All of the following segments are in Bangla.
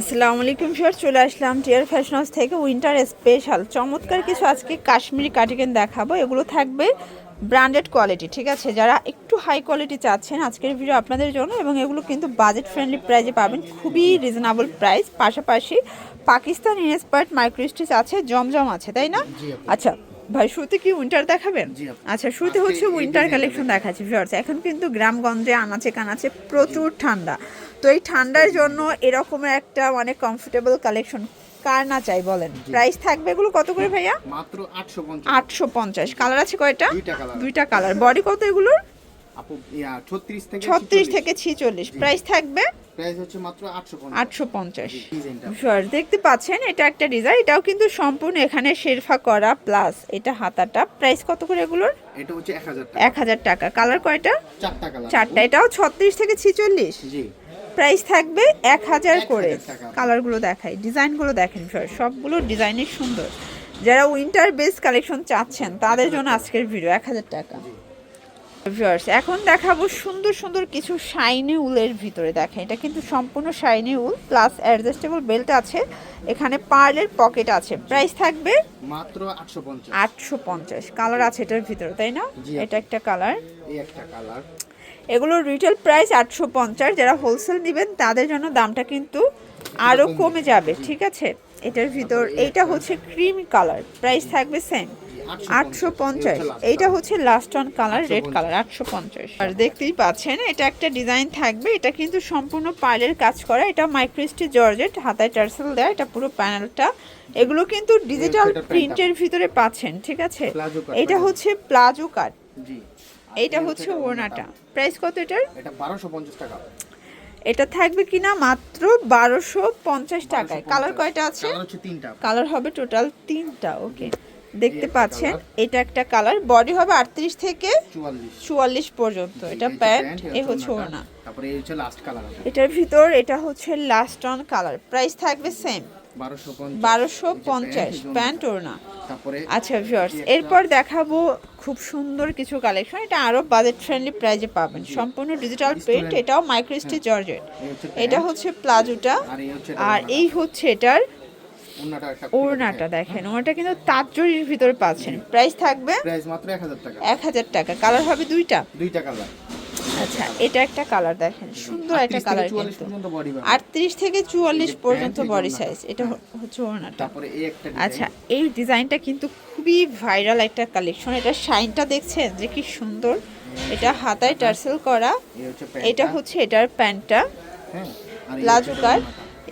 আসসালামু আলাইকুম স্যার চলে আসলাম টিয়ার ফ্যাশন হাউস থেকে উইন্টার স্পেশাল চমৎকার কিছু আজকে কাশ্মীরি কার্ডিগান দেখাবো। এগুলো থাকবে ব্র্যান্ডেড কোয়ালিটি ঠিক আছে? যারা একটু হাই কোয়ালিটি চাচ্ছেন আজকের ভিডিও আপনাদের জন্য এবং এগুলো কিন্তু বাজেট ফ্রেন্ডলি প্রাইসে পাবেন খুবই রিজনেবল প্রাইস পাশাপাশি পাকিস্তান ইনস্পায়ার্ড মাইক্রোস্টিচ আছে জমজম আছে তাই না? আচ্ছা ভাই শুরুতে কি উইন্টার দেখাবেন? আচ্ছা শুরুতে হচ্ছে উইন্টার কালেকশন দেখাচ্ছি ভিউয়ার্স। এখন কিন্তু গ্রামগঞ্জে আনাচে কানাচে প্রচুর ঠান্ডা। তো এই ঠান্ডার জন্য এরকমের একটা মানে কমফোর্টেবল কালেকশন কার না চাই বলেন? প্রাইস থাকবে এগুলো কত করে ভাইয়া? মাত্র আটশো পঞ্চাশ। আটশো পঞ্চাশ। কালার আছে কয়টা? দুইটা কালার দুইটা কালার বডি কত এগুলোর? আপু ইয়া ছত্রিশ থেকে ছত্রিশ থেকে ছিচল্লিশ। প্রাইস থাকবে? প্রাইস হচ্ছে মাত্র দেখতে পাচ্ছেন এটা একটা ডিজাইন এটাও কিন্তু সম্পূর্ণ এখানে শেরফা করা প্লাস এটা হাতাটা। প্রাইস কত করে এগুলোর? এটা হচ্ছে এক হাজার টাকা। এক হাজার টাকা। কালার কয়টা? চারটা কালার চারটা। এটাও ছত্রিশ থেকে ছিচল্লিশ? জি। প্রাইস থাকবে এক হাজার করে। কালারগুলো দেখাই ডিজাইনগুলো দেখেন সবগুলো ডিজাইনই সুন্দর। যারা উইন্টার বেস কালেকশন চাচ্ছেন তাদের জন্য আজকের ভিডিও এক হাজার টাকা। এখন দেখাবো সুন্দর সুন্দর কিছু শাইনি উলের ভিতরে। দেখেন এটা কিন্তু সম্পূর্ণ shiny wool plus adjustable belt আছে। এখানে পার্লের পকেট আছে। প্রাইস থাকবে মাত্র আটশো পঞ্চাশ। আটশো পঞ্চাশ। কালার আছে এটার ভিতরে তাই না? এটা একটা কালার এই একটা কালার এগুলোর রিটেল প্রাইস আটশো পঞ্চাশ যারা হোলসেল নেবেন তাদের জন্য দামটা কিন্তু আরও কমে যাবে ঠিক আছে? এটার ভিতর এইটা হচ্ছে ক্রিম কালার প্রাইস থাকবে সেম আটশো পঞ্চাশ। এইটা হচ্ছে last on colour red colour আটশো পঞ্চাশ। আর দেখতেই পাচ্ছেন এটা একটা ডিজাইন থাকবে এটা কিন্তু সম্পূর্ণ পার্লের কাজ করা এটা মাইক্রোস্টি জর্জেট হাতায় টার্সেল দেয় এটা পুরো প্যানেলটা এগুলো কিন্তু ডিজিটাল প্রিন্টের ভিতরে পাচ্ছেন ঠিক আছে? এটা হচ্ছে প্লাজো কাট এইটা হচ্ছে ওড়নাটা। প্রাইস কত এটার? এটা বারোশো পঞ্চাশ টাকা। এটা থাকবে কিনা মাত্র বারোশো পঞ্চাশ টাকায়। কালার কয়টা আছে? কালার হচ্ছে তিনটা। কালার হবে টোটাল তিনটা ওকে দেখতে পাচ্ছেন এটা একটা কালার বডি হবে আটত্রিশ থেকে চুয়াল্লিশ। পর্যন্ত। এটা প্যান্ট এ হচ্ছে ওড়না। তারপরে এই হচ্ছে লাস্ট কালার এটার ভিতর এটা হচ্ছে লাস্ট অন কালার প্রাইস থাকবে সেম বারোশো পঞ্চাশ। প্যান্ট ওড়না। আচ্ছা ভিউয়ার্স এরপর দেখাবো খুব সুন্দর কিছু কালেকশন এটা আরও বাজেট ফ্রেন্ডলি প্রাইজে পাবেন সম্পূর্ণ ডিজিটাল প্রিন্ট এটাও মাইক্রোস্টি জর্জেট এটা হচ্ছে প্লাজোটা আর এই হচ্ছে এটার ওড়নাটা ওড়নাটা দেখেন। ওড়নাটা কিন্তু তাঁতজরির ভিতরে পাচ্ছেন। প্রাইস থাকবে প্রাইস মাত্র এক হাজার টাকা। এক হাজার টাকা। কালার হবে দুইটা? দুইটা কালার আচ্ছা এটা একটা কালার দেখেন। সুন্দর একটা কালার কিন্তু। পর্যন্ত বডি আটত্রিশ থেকে চুয়াল্লিশ এই যে পর্যন্ত বডি সাইজ এটা হচ্ছে ওড়নাটা তারপরে এই একটা আচ্ছা এই ডিজাইনটা কিন্তু খুবই ভাইরাল একটা কালেকশন এটা শাইনটা দেখছেন যে কি সুন্দর? এটা হাতায় টার্সেল করা। এটা হচ্ছে এটার প্যান্টটা কাট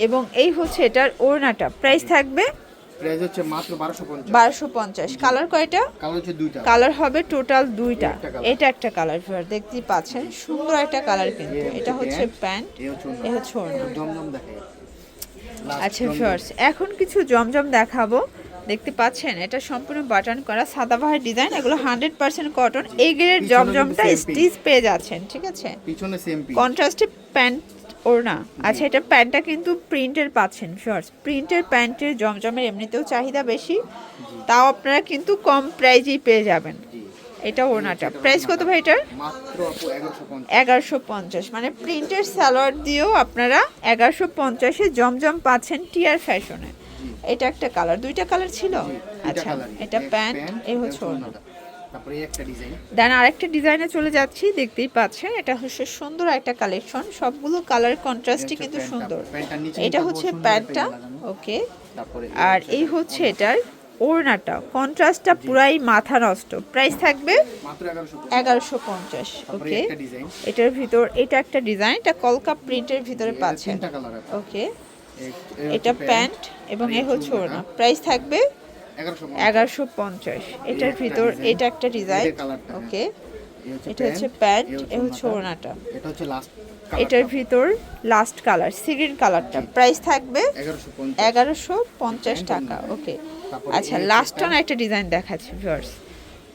এবং এই হচ্ছে এটার ওড়নাটা। প্রাইস থাকবে প্রাইস হচ্ছে মাত্র বারোশো পঞ্চাশ। বারোশো পঞ্চাশ। কালার কয়টা? কালার হচ্ছে দুইটা। কালার হবে টোটাল দুইটা। এটা একটা কালার ভিউয়ার দেখতেই পাচ্ছেন। সুন্দর একটা কালার কিন্তু। এটা হচ্ছে প্যান্ট এ হচ্ছে ওড়না। জমজম দেখে আচ্ছা ভিউয়ার্স এখন কিছু জমজম দেখাবো। দেখতে পাচ্ছেন এটা সম্পূর্ণ বাটন করা সাদাবাহার ডিজাইন এগুলো হান্ড্রেড পার্সেন্ট কটন এই গ্রেড জমজমটা স্টিচ পেয়ে যাচ্ছেন ঠিক আছে? পিছনে সেম কন্ট্রাস্টে প্যান্ট ওড়না আচ্ছা এটা প্যান্টটা কিন্তু প্রিন্টের পাচ্ছেন শর্টস প্রিন্টের প্যান্টের জমজমের এমনিতেও চাহিদা বেশি তাও আপনারা কিন্তু কম প্রাইজেই পেয়ে যাবেন। এটা ওড়নাটা প্রাইস কত ভাই এটার? এগারোশো পঞ্চাশ। মানে প্রিন্টের সালোয়ার দিয়েও আপনারা এগারোশো পঞ্চাশে জমজম পাচ্ছেন টিয়ার ফ্যাশনে। এটা একটা কালার। দুইটা কালার ছিল? আচ্ছা এটা প্যান্ট এই হচ্ছে ওড়না তারপরে একটা ডিজাইন। দেন আরেকটা ডিজাইনে চলে যাচ্ছি দেখতেই পাচ্ছেন এটা হচ্ছে সুন্দর একটা কালেকশন সবগুলো কালার কন্ট্রাস্টই কিন্তু সুন্দর। এটা হচ্ছে প্যান্টটা ওকে আর এই হচ্ছে এটার ওড়নাটা কন্ট্রাস্টটা পুরাই মাথা নষ্ট। প্রাইস থাকবে এগারোশো পঞ্চাশ। ওকে? এটার ভিতর এটা একটা ডিজাইন এটা কলকা প্রিন্টের ভিতরে পাচ্ছেন ওকে? এটা প্যান্ট এবং এ হচ্ছে ওড়না। প্রাইস থাকবে এগারোশো পঞ্চাশ। এটার ভিতর এটা একটা ডিজাইন colourটা, হ্যাঁ। ওকে এটা হচ্ছে প্যান্ট এ হচ্ছে ওড়নাটা। ওড়নাটা। এটা হচ্ছে লাস্ট এটার ভিতর লাস্ট কালার সিগ্রিন কালারটা প্রাইস থাকবে এগারোশো পঞ্চাশ। টাকা ওকে আচ্ছা লাস্ট অন একটা ডিজাইন দেখাচ্ছি ভিউয়ার্স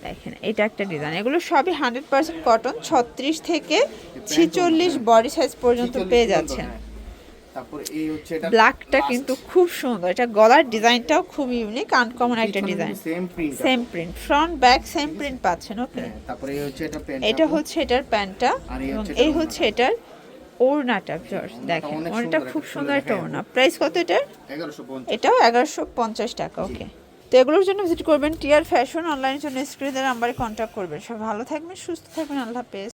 দেখেন এটা একটা ডিজাইন এগুলো সবই হান্ড্রেড পার্সেন্ট কটন ছত্রিশ থেকে ছিচল্লিশ বডি সাইজ পর্যন্ত 46 পেয়ে যাচ্ছেন। হ্যাঁ। তারপরে এই হচ্ছে এটা ব্ল্যাকটা কিন্তু খুব সুন্দর। এটা গলার ডিজাইনটাও খুব ইউনিক আনকমন একটা design same print same print front back same print পাচ্ছেন ওকে তারপরে এই হচ্ছে এটা প্যান্ট এটা হচ্ছে এটার প্যান্টটা এবং এই হচ্ছে এটার ওড়নাটা জর্জ দেখেন। ওড়নাটা খুব সুন্দর একটা হ্যাঁ। ওড়না। প্রাইস কত এটার? এগারোশো পঞ্চাশ। এটাও এগারোশো পঞ্চাশ টাকা ওকে তো এগুলোর জন্য ভিজিট করবেন টিয়ার ফ্যাশন অনলাইনের জন্য। স্ক্রিনের নাম্বারে কন্ট্যাক্ট করবেন। সব ভালো থাকবেন সুস্থ থাকবেন। আল্লাহ হাফেজ।